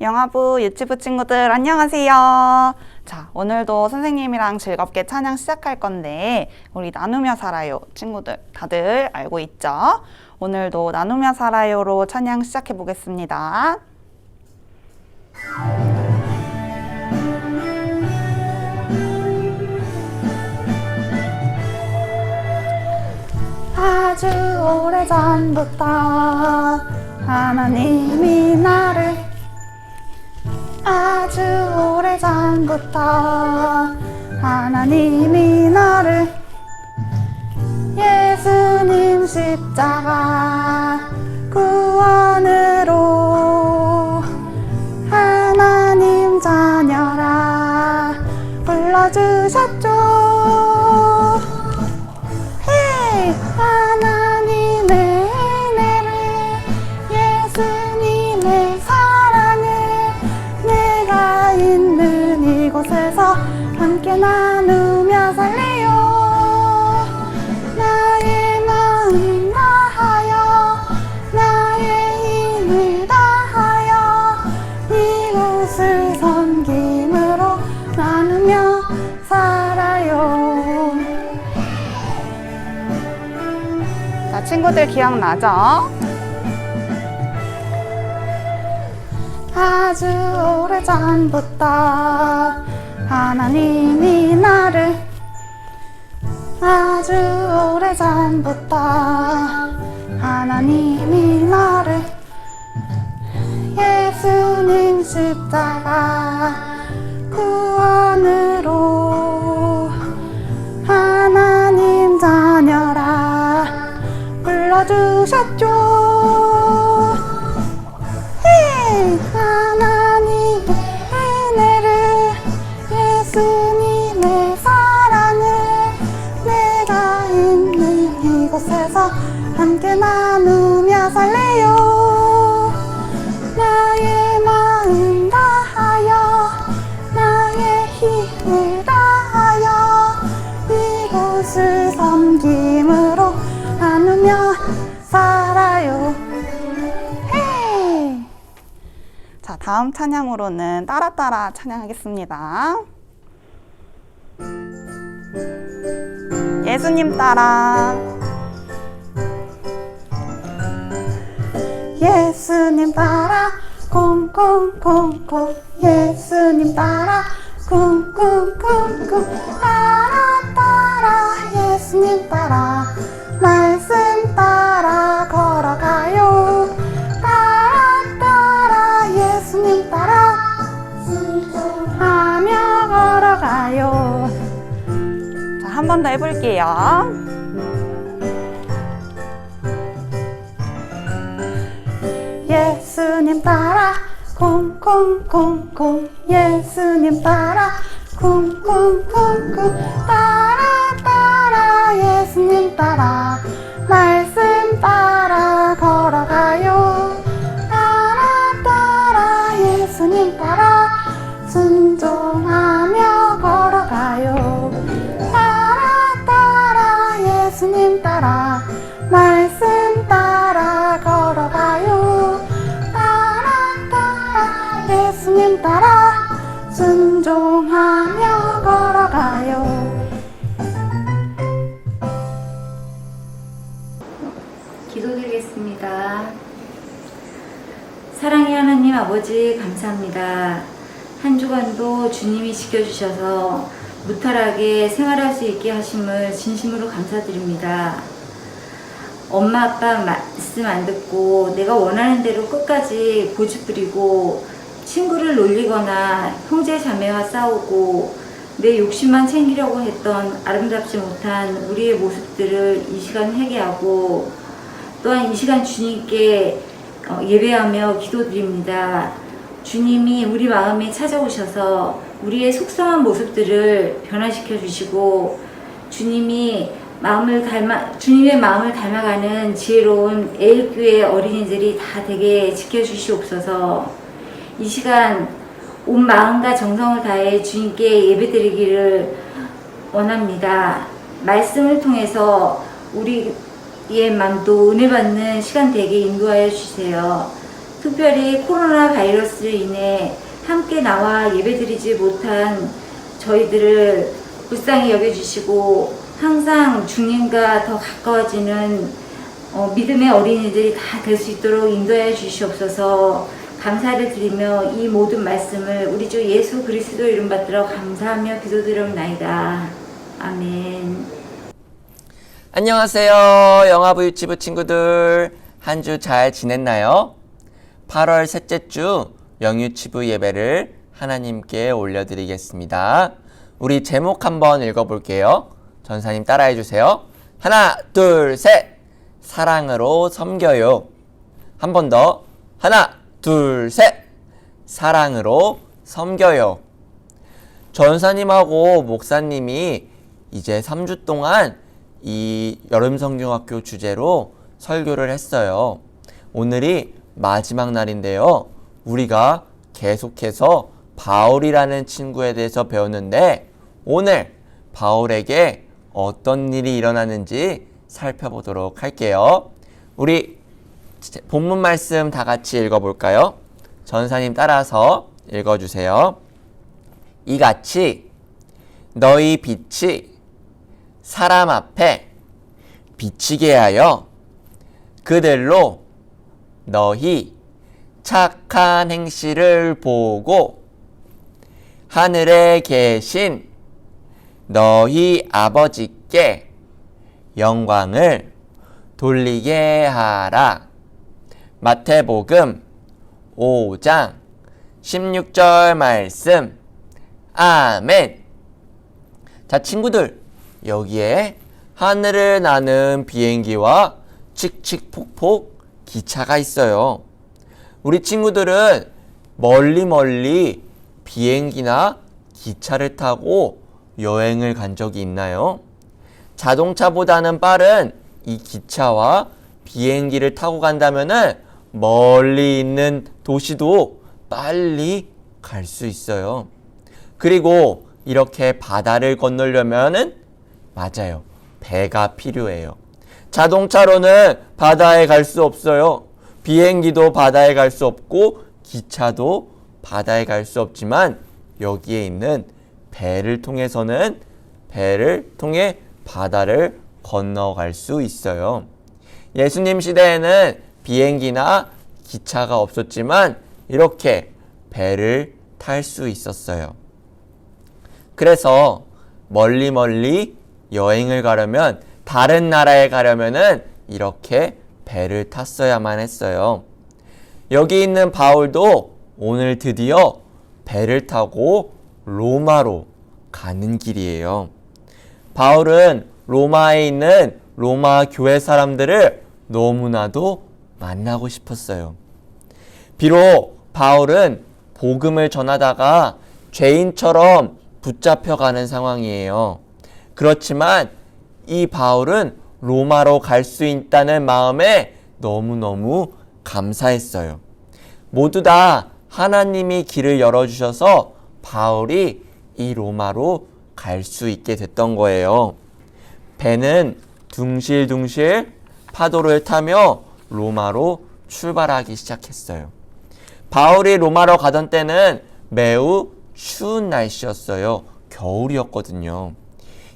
영화부 유튜브 친구들 안녕하세요. 자, 오늘도 선생님이랑 즐겁게 찬양 시작할 건데 우리 나누며 살아요 친구들 다들 알고 있죠? 오늘도 나누며 살아요로 찬양 시작해 보겠습니다. 아주 오래전부터 하나님이 나를 아주 오래전부터 하나님이 나를 예수님 십자가 살아요 자, 친구들 기억나죠? 아주 오래 전부터 하나님이 나를 아주 오래 전부터 하나님이 나를 예수님 십자가 구원으로 하나님 자녀라 불러주셨죠 찬양으로는 따라 따라 찬양하겠습니다. 예수님 따라. 예수님 따라. 콩콩콩콩. 예수님 따라. 쿵쿵쿵쿵 따라 따라. 예수님 따라. 말씀 따라 번 더 해볼게요. 예수님 따라 콩콩콩콩. 예수님 따라 콩콩콩콩. 따라 따라 예수님 따라 아버지 감사합니다. 한 주간도 주님이 지켜주셔서 무탈하게 생활할 수 있게 하심을 진심으로 감사드립니다. 엄마 아빠 말씀 안 듣고 내가 원하는 대로 끝까지 고집 부리고 친구를 놀리거나 형제 자매와 싸우고 내 욕심만 챙기려고 했던 아름답지 못한 우리의 모습들을 이 시간 회개하고 또한 이 시간 주님께 어, 예배하며 기도드립니다. 주님이 우리 마음에 찾아오셔서 우리의 속상한 모습들을 변화시켜 주시고 주님이 마음을 닮아 주님의 마음을 닮아가는 지혜로운 애일교회 어린이들이 다 되게 지켜주시옵소서. 이 시간 온 마음과 정성을 다해 주님께 예배드리기를 원합니다. 말씀을 통해서 우리 의 마음도 은혜 받는 시간 되게 인도하여 주세요. 특별히 코로나 바이러스로 인해 함께 나와 예배드리지 못한 저희들을 불쌍히 여겨주시고 항상 주님과 더 가까워지는 어, 믿음의 어린이들이 다 될 수 있도록 인도해 주시옵소서 감사를 드리며 이 모든 말씀을 우리 주 예수 그리스도 이름 받들어 감사하며 기도드리옵나이다. 아멘. 안녕하세요. 영화부 유치부 친구들. 한 주 잘 지냈나요? 8월 셋째 주 영유치부 예배를 하나님께 올려드리겠습니다. 우리 제목 한번 읽어볼게요. 전사님 따라해 주세요. 하나, 둘, 셋. 사랑으로 섬겨요. 한 번 더. 하나, 둘, 셋. 사랑으로 섬겨요. 전사님하고 목사님이 이제 3주 동안 이 여름성경학교 주제로 설교를 했어요. 오늘이 마지막 날인데요. 우리가 계속해서 바울이라는 친구에 대해서 배웠는데 오늘 바울에게 어떤 일이 일어나는지 살펴보도록 할게요. 우리 본문 말씀 다 같이 읽어볼까요? 전사님 따라서 읽어주세요. 이같이 너희 빛이 사람 앞에 비치게 하여 그들로 너희 착한 행실을 보고 하늘에 계신 너희 아버지께 영광을 돌리게 하라. 마태복음 5장 16절 말씀. 아멘. 자, 친구들. 여기에 하늘을 나는 비행기와 칙칙폭폭 기차가 있어요. 우리 친구들은 멀리 멀리 비행기나 기차를 타고 여행을 간 적이 있나요? 자동차보다는 빠른 이 기차와 비행기를 타고 간다면은 멀리 있는 도시도 빨리 갈 수 있어요. 그리고 이렇게 바다를 건너려면은 맞아요. 배가 필요해요. 자동차로는 바다에 갈 수 없어요. 비행기도 바다에 갈 수 없고 기차도 바다에 갈 수 없지만 여기에 있는 배를 통해서는 배를 통해 바다를 건너갈 수 있어요. 예수님 시대에는 비행기나 기차가 없었지만 이렇게 배를 탈 수 있었어요. 그래서 멀리 멀리 여행을 가려면 다른 나라에 가려면은 이렇게 배를 탔어야만 했어요. 여기 있는 바울도 오늘 드디어 배를 타고 로마로 가는 길이에요. 바울은 로마에 있는 로마 교회 사람들을 너무나도 만나고 싶었어요. 비록 바울은 복음을 전하다가 죄인처럼 붙잡혀가는 상황이에요. 그렇지만 이 바울은 로마로 갈 수 있다는 마음에 너무너무 감사했어요. 모두 다 하나님이 길을 열어주셔서 바울이 이 로마로 갈 수 있게 됐던 거예요. 배는 둥실둥실 파도를 타며 로마로 출발하기 시작했어요. 바울이 로마로 가던 때는 매우 추운 날씨였어요. 겨울이었거든요.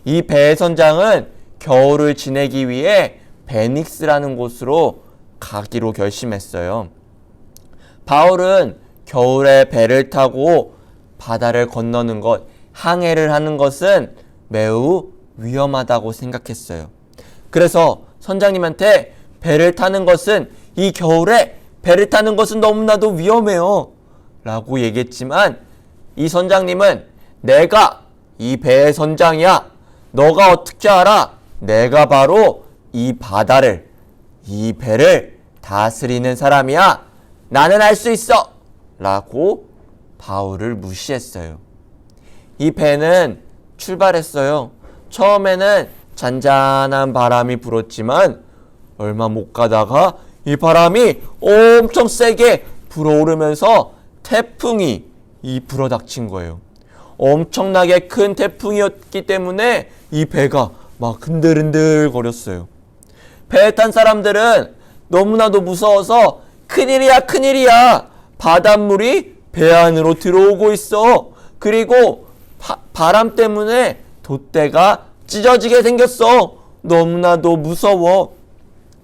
이 배의 선장은 겨울을 지내기 위해 베닉스라는 곳으로 가기로 결심했어요. 바울은 겨울에 배를 타고 바다를 건너는 것, 항해를 하는 것은 매우 위험하다고 생각했어요. 그래서 선장님한테 배를 타는 것은 이 겨울에 배를 타는 것은 너무나도 위험해요. 라고 얘기했지만 이 선장님은 내가 이 배의 선장이야. 너가 어떻게 알아? 내가 바로 이 바다를, 이 배를 다스리는 사람이야. 나는 알 수 있어. 라고 바울을 무시했어요. 이 배는 출발했어요. 처음에는 잔잔한 바람이 불었지만 얼마 못 가다가 이 바람이 엄청 세게 불어오르면서 태풍이 이 불어닥친 거예요. 엄청나게 큰 태풍이었기 때문에 이 배가 막 흔들흔들 거렸어요. 배에 탄 사람들은 너무나도 무서워서 큰일이야, 큰일이야. 바닷물이 배 안으로 들어오고 있어. 그리고 바, 바람 때문에 돛대가 찢어지게 생겼어. 너무나도 무서워.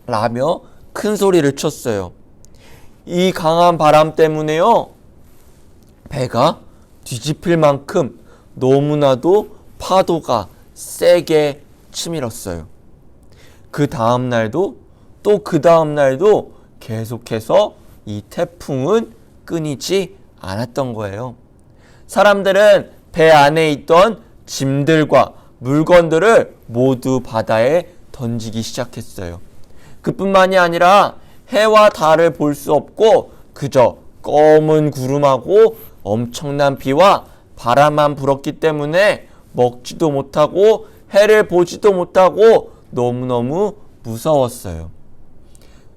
라며 큰 소리를 쳤어요. 이 강한 바람 때문에요. 배가 뒤집힐 만큼 너무나도 파도가 세게 치밀었어요. 그 다음 날도 또 그 다음 날도 계속해서 이 태풍은 끊이지 않았던 거예요. 사람들은 배 안에 있던 짐들과 물건들을 모두 바다에 던지기 시작했어요. 그뿐만이 아니라 해와 달을 볼 수 없고 그저 검은 구름하고 엄청난 비와 바람만 불었기 때문에 먹지도 못하고 해를 보지도 못하고 너무너무 무서웠어요.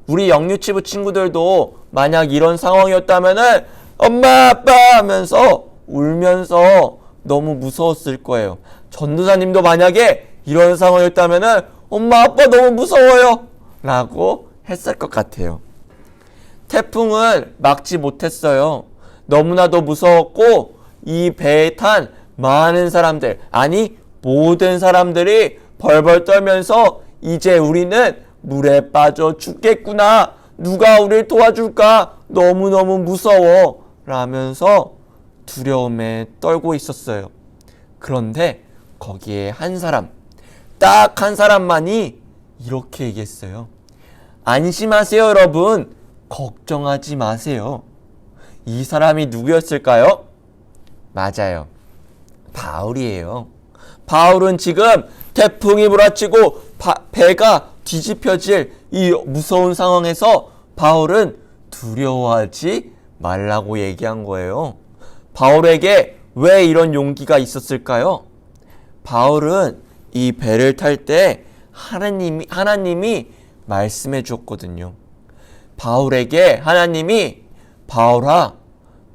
우리 영유치부 친구들도 만약 이런 상황이었다면은 엄마 아빠 하면서 울면서 너무 무서웠을 거예요. 전도사님도 만약에 이런 상황이었다면은 엄마 아빠 너무 무서워요 라고 했을 것 같아요. 태풍을 막지 못했어요. 너무나도 무서웠고 이 배에 탄 많은 사람들 아니 모든 사람들이 벌벌 떨면서 이제 우리는 물에 빠져 죽겠구나. 누가 우리를 도와줄까? 너무너무 무서워. 라면서 두려움에 떨고 있었어요. 그런데 거기에 한 사람, 딱 한 사람만이 이렇게 얘기했어요. 안심하세요, 여러분. 걱정하지 마세요. 이 사람이 누구였을까요? 맞아요. 바울이에요. 바울은 지금 태풍이 몰아치고 바- 배가 뒤집혀질 이 무서운 상황에서 바울은 두려워하지 말라고 얘기한 거예요. 바울에게 왜 이런 용기가 있었을까요? 바울은 이 배를 탈 때 하나님이, 하나님이 말씀해 주었거든요. 바울에게 하나님이 바울아,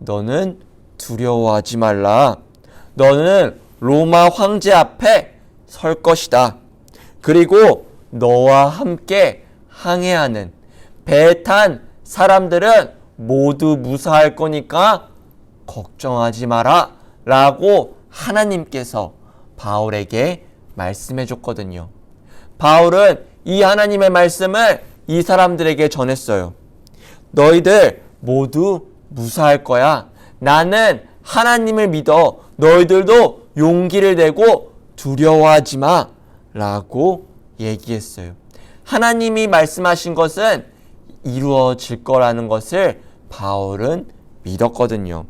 너는 두려워하지 말라. 너는 로마 황제 앞에 설 것이다. 그리고 너와 함께 항해하는 배에 탄 사람들은 모두 무사할 거니까 걱정하지 마라. 라고 하나님께서 바울에게 말씀해 줬거든요. 바울은 이 하나님의 말씀을 이 사람들에게 전했어요. 너희들 모두 무사할 거야. 나는 하나님을 믿어. 너희들도 용기를 내고 두려워하지 마. 라고 얘기했어요. 하나님이 말씀하신 것은 이루어질 거라는 것을 바울은 믿었거든요.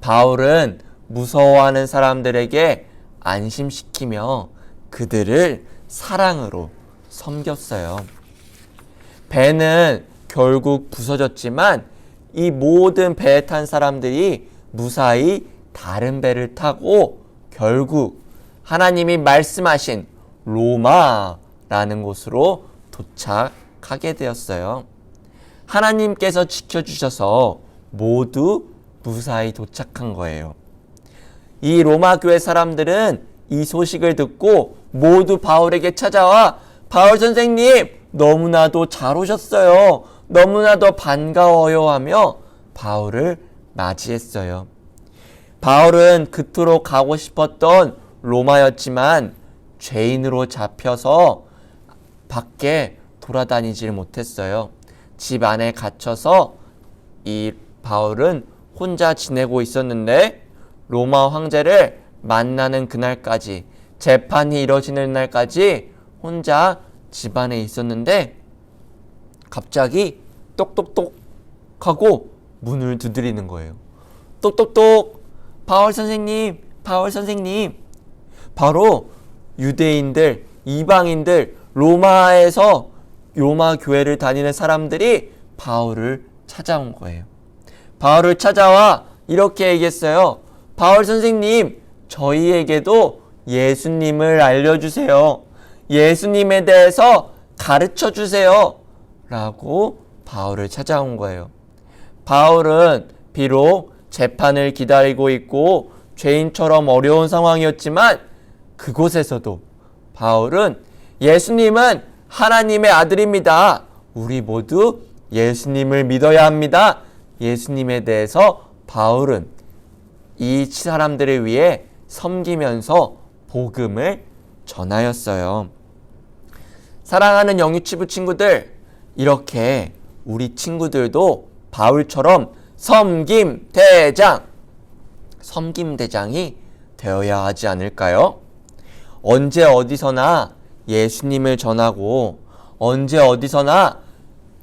바울은 무서워하는 사람들에게 안심시키며 그들을 사랑으로 섬겼어요. 배는 결국 부서졌지만 이 모든 배에 탄 사람들이 무사히 다른 배를 타고 결국 하나님이 말씀하신 로마라는 곳으로 도착하게 되었어요. 하나님께서 지켜주셔서 모두 무사히 도착한 거예요. 이 로마 교회 사람들은 이 소식을 듣고 모두 바울에게 찾아와 바울 선생님 너무나도 잘 오셨어요. 너무나도 반가워요 하며 바울을 맞이했어요. 바울은 그토록 가고 싶었던 로마였지만 죄인으로 잡혀서 밖에 돌아다니질 못했어요. 집 안에 갇혀서 이 바울은 혼자 지내고 있었는데 로마 황제를 만나는 그날까지 재판이 이뤄지는 날까지 혼자 집 안에 있었는데 갑자기 똑똑똑 하고 문을 두드리는 거예요. 똑똑똑 바울 선생님, 바울 선생님. 바로 유대인들, 이방인들, 로마에서 로마 교회를 다니는 사람들이 바울을 찾아온 거예요. 바울을 찾아와 이렇게 얘기했어요. 바울 선생님, 저희에게도 예수님을 알려주세요. 예수님에 대해서 가르쳐 주세요. 라고 바울을 찾아온 거예요. 바울은 비록 재판을 기다리고 있고 죄인처럼 어려운 상황이었지만 그곳에서도 바울은 예수님은 하나님의 아들입니다. 우리 모두 예수님을 믿어야 합니다. 예수님에 대해서 바울은 이 사람들을 위해 섬기면서 복음을 전하였어요. 사랑하는 영유치부 친구들, 이렇게 우리 친구들도 바울처럼 섬김 대장, 섬김 대장이 되어야 하지 않을까요? 언제 어디서나 예수님을 전하고 언제 어디서나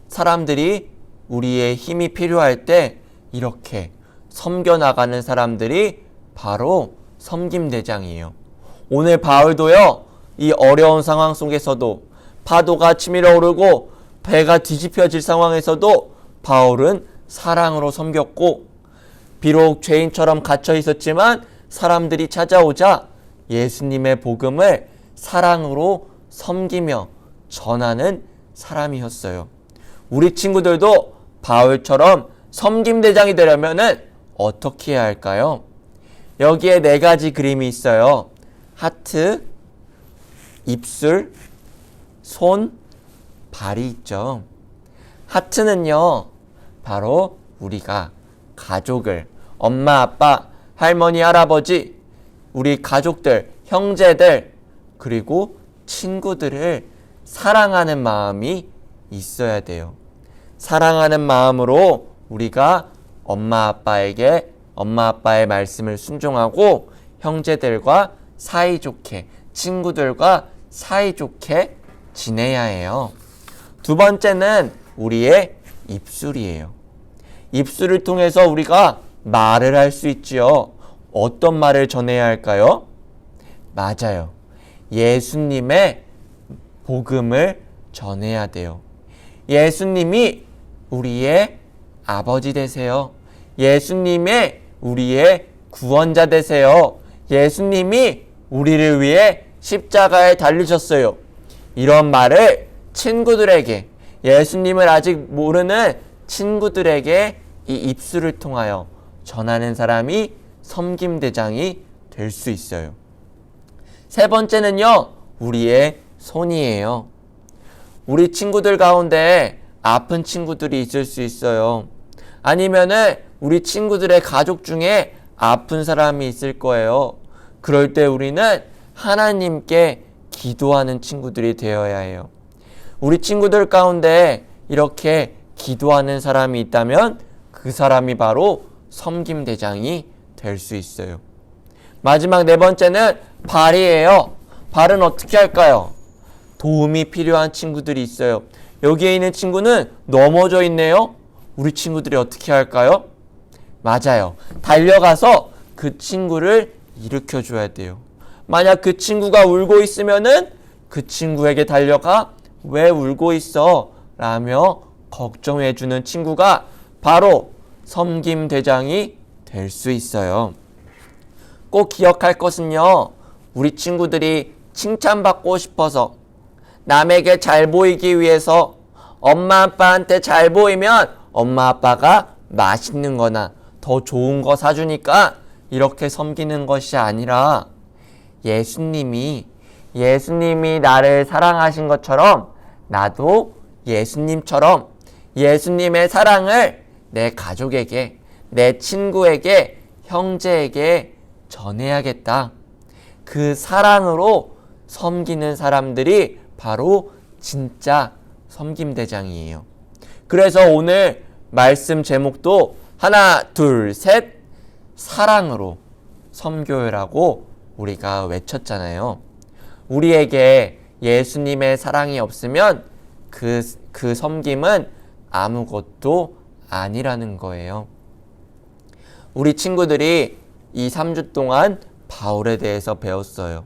사람들이 우리의 힘이 필요할 때 이렇게 섬겨 나가는 사람들이 바로 섬김 대장이에요. 오늘 바울도요. 이 어려운 상황 속에서도 파도가 치밀어 오르고 배가 뒤집혀질 상황에서도 바울은 사랑으로 섬겼고 비록 죄인처럼 갇혀 있었지만 사람들이 찾아오자 예수님의 복음을 사랑으로 섬기며 전하는 사람이었어요. 우리 친구들도 바울처럼 섬김 대장이 되려면은 어떻게 해야 할까요? 여기에 네 가지 그림이 있어요. 하트, 입술, 손, 발이 있죠. 하트는요, 바로 우리가 가족을, 엄마, 아빠, 할머니, 할아버지, 우리 가족들, 형제들, 그리고 친구들을 사랑하는 마음이 있어야 돼요. 사랑하는 마음으로 우리가 엄마, 아빠에게 엄마, 아빠의 말씀을 순종하고 형제들과 사이좋게, 친구들과 사이좋게 지내야 해요. 두 번째는 우리의 입술이에요. 입술을 통해서 우리가 말을 할 수 있지요. 어떤 말을 전해야 할까요? 맞아요. 예수님의 복음을 전해야 돼요. 예수님이 우리의 아버지 되세요. 예수님의 우리의 구원자 되세요. 예수님이 우리를 위해 십자가에 달리셨어요. 이런 말을 친구들에게 예수님을 아직 모르는 친구들에게 이 입술을 통하여 전하는 사람이 섬김대장이 될 수 있어요. 세 번째는요, 우리의 손이에요. 우리 친구들 가운데 아픈 친구들이 있을 수 있어요. 아니면은 우리 친구들의 가족 중에 아픈 사람이 있을 거예요. 그럴 때 우리는 하나님께 기도하는 친구들이 되어야 해요. 우리 친구들 가운데 이렇게 기도하는 사람이 있다면 그 사람이 바로 섬김 대장이 될 수 있어요. 마지막 네 번째는 발이에요. 발은 어떻게 할까요? 도움이 필요한 친구들이 있어요. 여기에 있는 친구는 넘어져 있네요. 우리 친구들이 어떻게 할까요? 맞아요. 달려가서 그 친구를 일으켜 줘야 돼요. 만약 그 친구가 울고 있으면은 그 친구에게 달려가 왜 울고 있어? 라며 걱정해 주는 친구가 바로 섬김 대장이 될 수 있어요. 꼭 기억할 것은요. 우리 친구들이 칭찬받고 싶어서 남에게 잘 보이기 위해서 엄마 아빠한테 잘 보이면 엄마 아빠가 맛있는 거나 더 좋은 거 사주니까 이렇게 섬기는 것이 아니라 예수님이 예수님이 나를 사랑하신 것처럼 나도 예수님처럼 예수님의 사랑을 내 가족에게 내 친구에게 형제에게 전해야겠다. 그 사랑으로 섬기는 사람들이 바로 진짜 섬김대장이에요. 그래서 오늘 말씀 제목도 하나, 둘, 셋, 사랑으로 섬교라고 우리가 외쳤잖아요. 우리에게 예수님의 사랑이 없으면 그, 그 섬김은 아무것도 아니라는 거예요. 우리 친구들이 이 3주 동안 바울에 대해서 배웠어요.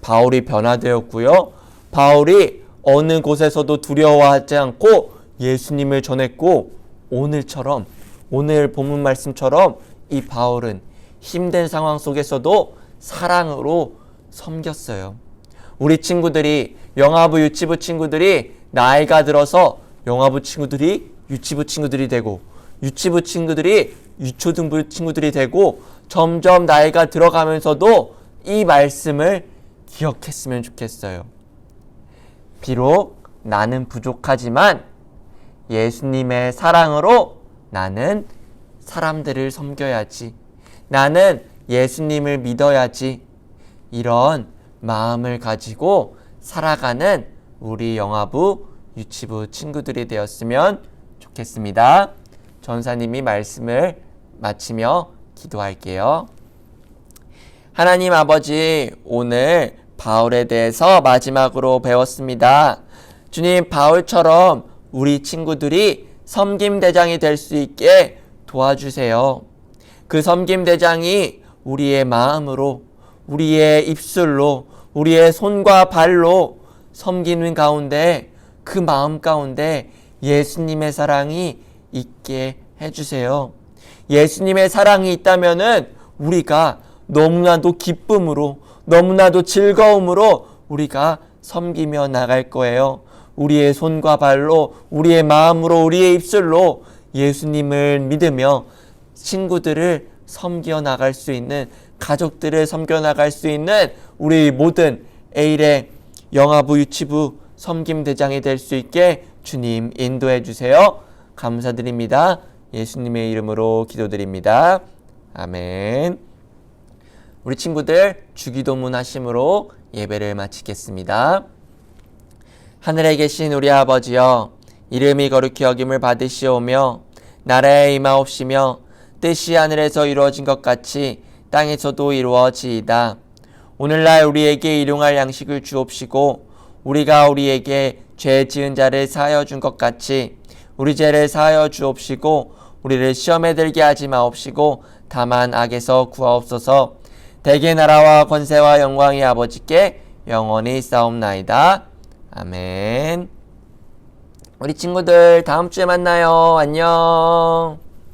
바울이 변화되었고요. 바울이 어느 곳에서도 두려워하지 않고 예수님을 전했고 오늘처럼 오늘 본문 말씀처럼 이 바울은 힘든 상황 속에서도 사랑으로 섬겼어요. 우리 친구들이 영아부 유치부 친구들이 나이가 들어서 영아부 친구들이 유치부 친구들이 되고 유치부 친구들이 유초등부 친구들이 되고 점점 나이가 들어가면서도 이 말씀을 기억했으면 좋겠어요. 비록 나는 부족하지만 예수님의 사랑으로 나는 사람들을 섬겨야지. 나는 예수님을 믿어야지. 이런 마음을 가지고 살아가는 우리 영화부 유치부 친구들이 되었으면 좋겠습니다. 전사님이 말씀을 마치며 기도할게요. 하나님 아버지, 오늘 바울에 대해서 마지막으로 배웠습니다. 주님, 바울처럼 우리 친구들이 섬김대장이 될 수 있게 도와주세요. 그 섬김대장이 우리의 마음으로, 우리의 입술로, 우리의 손과 발로 섬기는 가운데 그 마음 가운데 예수님의 사랑이 있게 해주세요. 예수님의 사랑이 있다면은 우리가 너무나도 기쁨으로 너무나도 즐거움으로 우리가 섬기며 나갈 거예요. 우리의 손과 발로 우리의 마음으로 우리의 입술로 예수님을 믿으며 친구들을 섬겨 나갈 수 있는 가족들을 섬겨 나갈 수 있는 우리 모든 A일의 영아부 유치부 섬김 대장이 될 수 있게 주님 인도해 주세요. 감사드립니다. 예수님의 이름으로 기도드립니다. 아멘. 우리 친구들 주기도문 하심으로 예배를 마치겠습니다. 하늘에 계신 우리 아버지여 이름이 거룩히 여김을 받으시오며 나라에 임하옵시며 뜻이 하늘에서 이루어진 것 같이 땅에서도 이루어지이다. 오늘날 우리에게 일용할 양식을 주옵시고 우리가 우리에게 죄 지은 자를 사하여 준 것 같이 우리 죄를 사하여 주옵시고 우리를 시험에 들게 하지 마옵시고 다만 악에서 구하옵소서 대개 나라와 권세와 영광이 아버지께 영원히 싸움나이다. 아멘. 우리 친구들 다음 주에 만나요. 안녕.